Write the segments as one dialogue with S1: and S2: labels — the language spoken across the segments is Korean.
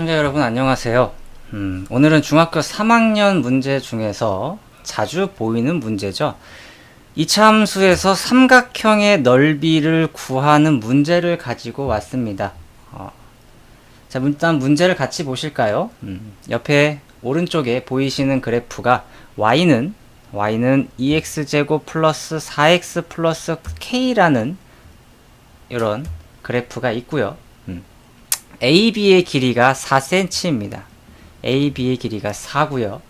S1: 시청자 여러분 안녕하세요. 음, 오늘은 중학교 3학년 문제 중에서 자주 보이는 문제죠. 이차함수에서 삼각형의 넓이를 구하는 문제를 가지고 왔습니다. 어, 자, 일단 문제를 같이 보실까요? 음, 옆에 오른쪽에 보이시는 그래프가 y는 y는 2x제곱 플러스 4x 플러스 k라는 이런 그래프가 있고요. 음. AB의 길이가 4cm입니다. AB의 길이가 4고요.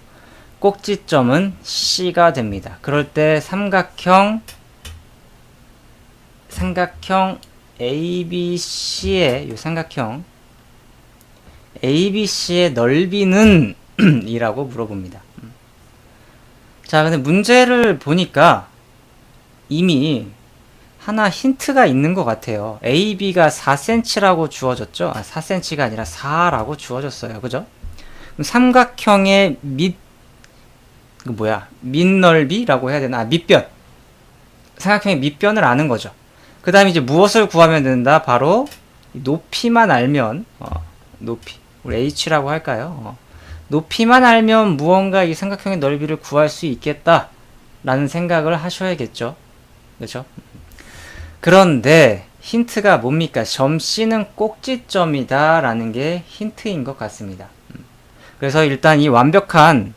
S1: 꼭지점은 C가 됩니다. 그럴 때 삼각형 삼각형 ABC의 이 삼각형 ABC의 넓이는 이라고 물어봅니다. 자, 근데 문제를 보니까 이미 하나 힌트가 있는 것 같아요. AB가 4cm라고 주어졌죠? 아, 4cm가 아니라 4라고 주어졌어요. 그죠? 삼각형의 밑, 그 뭐야, 밑넓이라고 해야 되나? 아, 밑변. 삼각형의 밑변을 아는 거죠. 그 다음에 이제 무엇을 구하면 된다? 바로 높이만 알면, 어, 높이. 우리 H라고 할까요? 어. 높이만 알면 무언가 이 삼각형의 넓이를 구할 수 있겠다. 라는 생각을 하셔야겠죠. 그렇죠? 그런데 힌트가 뭡니까? 점 C는 꼭지점이다 라는 게 힌트인 것 같습니다. 음. 그래서 일단 이 완벽한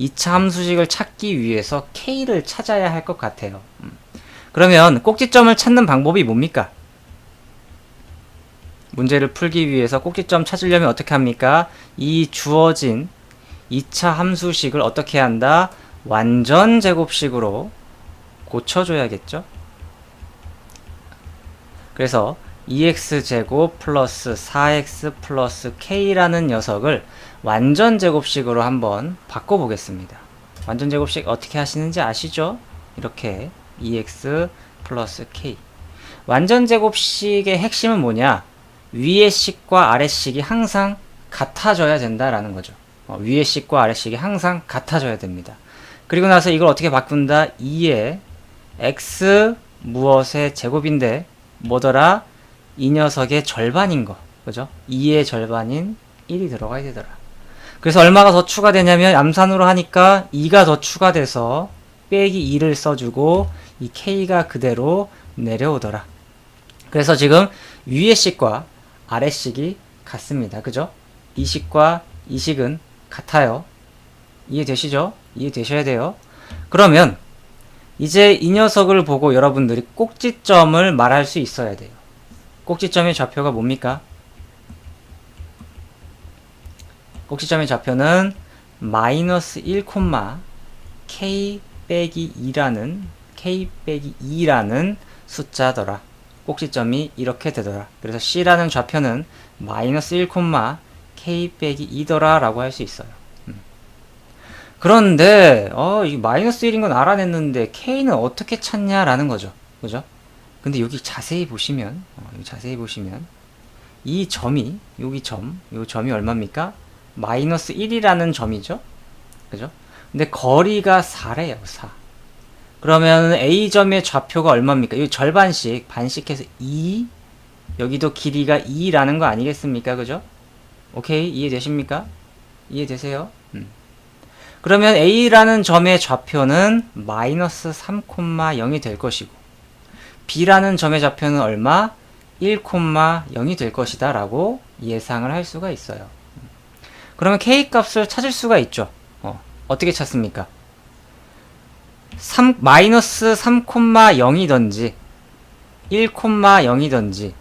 S1: 2차 함수식을 찾기 위해서 K를 찾아야 할 것 같아요. 음. 그러면 꼭지점을 찾는 방법이 뭡니까? 문제를 풀기 위해서 꼭지점 찾으려면 어떻게 합니까? 이 주어진 2차 함수식을 어떻게 한다? 완전 제곱식으로 고쳐줘야겠죠? 그래서 2x제곱 플러스 4x 플러스 k라는 녀석을 완전 제곱식으로 한번 바꿔보겠습니다. 완전 제곱식 어떻게 하시는지 아시죠? 이렇게 2x 플러스 k 완전 제곱식의 핵심은 뭐냐? 위의 식과 아래 식이 항상 같아져야 된다라는 거죠. 어, 위의 식과 아래 식이 항상 같아져야 됩니다. 그리고 나서 이걸 어떻게 바꾼다? 2의 x 무엇의 제곱인데 뭐더라? 이 녀석의 절반인 거. 그죠? 2의 절반인 1이 들어가야 되더라. 그래서 얼마가 더 추가되냐면 암산으로 하니까 2가 더 추가돼서 빼기 2를 써주고 이 k가 그대로 내려오더라. 그래서 지금 위의 식과 아래 식이 같습니다. 그죠? 이 식과 이 식은 같아요. 이해되시죠? 이해되셔야 돼요. 그러면 이제 이 녀석을 보고 여러분들이 꼭지점을 말할 수 있어야 돼요. 꼭지점의 좌표가 뭡니까? 꼭지점의 좌표는 마이너스 1, k 빼기 2라는 k 빼기 2라는 숫자더라. 꼭지점이 이렇게 되더라. 그래서 c라는 좌표는 마이너스 1, k 빼기 2더라 라고 할 수 있어요. 그런데 어, 이 마이너스 1인 건 알아냈는데 k는 어떻게 찾냐라는 거죠. 그죠? 근데 여기 자세히 보시면 어, 여기 자세히 보시면 이 점이 여기 점, 요 점이 얼마입니까? 마이너스 1이라는 점이죠. 그죠? 근데 거리가 4래요. 4. 그러면 A점의 좌표가 얼마입니까? 이 절반씩 반씩해서 2 여기도 길이가 2라는 거 아니겠습니까? 그죠? 오케이 이해되십니까? 이해되세요? 음. 그러면 A라는 점의 좌표는 마이너스 3,0이 될 것이고 B라는 점의 좌표는 얼마? 1,0이 될 것이다 라고 예상을 할 수가 있어요. 그러면 K 값을 찾을 수가 있죠. 어, 어떻게 찾습니까? 3, 마이너스 3,0이던지 1,0이던지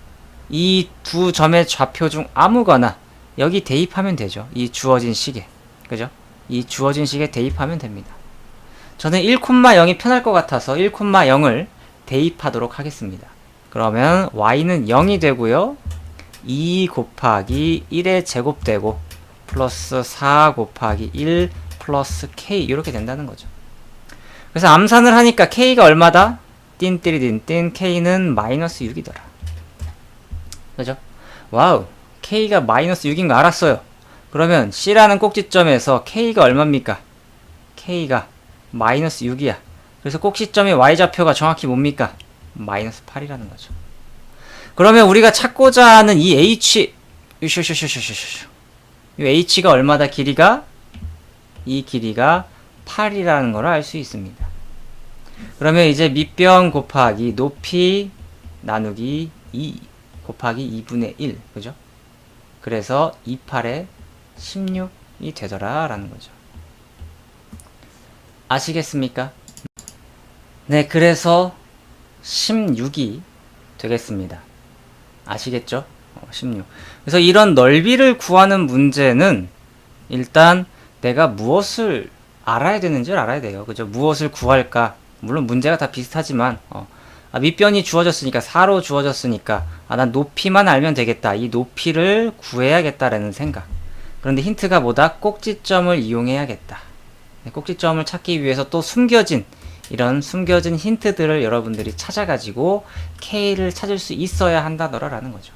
S1: 이 두 점의 좌표 중 아무거나 여기 대입하면 되죠. 이 주어진 식에. 그죠? 이 주어진 식에 대입하면 됩니다. 저는 1,0이 편할 것 같아서 1,0을 대입하도록 하겠습니다. 그러면 y는 0이 되고요. 2 곱하기 1의 제곱되고 플러스 4 곱하기 1 플러스 k 이렇게 된다는 거죠. 그래서 암산을 하니까 k가 얼마다? 띵띠리딘띵 k는 마이너스 6이더라. 그죠? 와우 k가 마이너스 6인 거 알았어요. 그러면 C라는 꼭지점에서 K가 얼마입니까? K가 마이너스 6이야. 그래서 꼭지점의 Y좌표가 정확히 뭡니까? 마이너스 8이라는 거죠. 그러면 우리가 찾고자 하는 이 H. 이 h가 얼마다 길이가? 이 길이가 8이라는 걸 알 수 있습니다. 그러면 이제 밑변 곱하기 높이 나누기 2 곱하기 2분의 1 그죠? 그래서 28에 16이 되더라 라는 거죠. 아시겠습니까? 네, 그래서 16이 되겠습니다. 아시겠죠? 어, 16. 그래서 이런 넓이를 구하는 문제는 일단 내가 무엇을 알아야 되는지를 알아야 돼요. 그죠? 무엇을 구할까? 물론 문제가 다 비슷하지만, 어, 아, 밑변이 주어졌으니까, 4로 주어졌으니까, 아, 난 높이만 알면 되겠다. 이 높이를 구해야겠다라는 생각. 그런데 힌트가 뭐다? 꼭지점을 이용해야겠다. 네, 꼭지점을 찾기 위해서 또 숨겨진 이런 숨겨진 힌트들을 여러분들이 찾아가지고 K를 찾을 수 있어야 한다더라라는 거죠.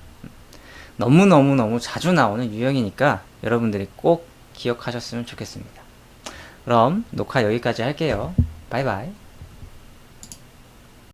S1: 너무너무너무 자주 나오는 유형이니까 여러분들이 꼭 기억하셨으면 좋겠습니다. 그럼 녹화 여기까지 할게요. 바이바이.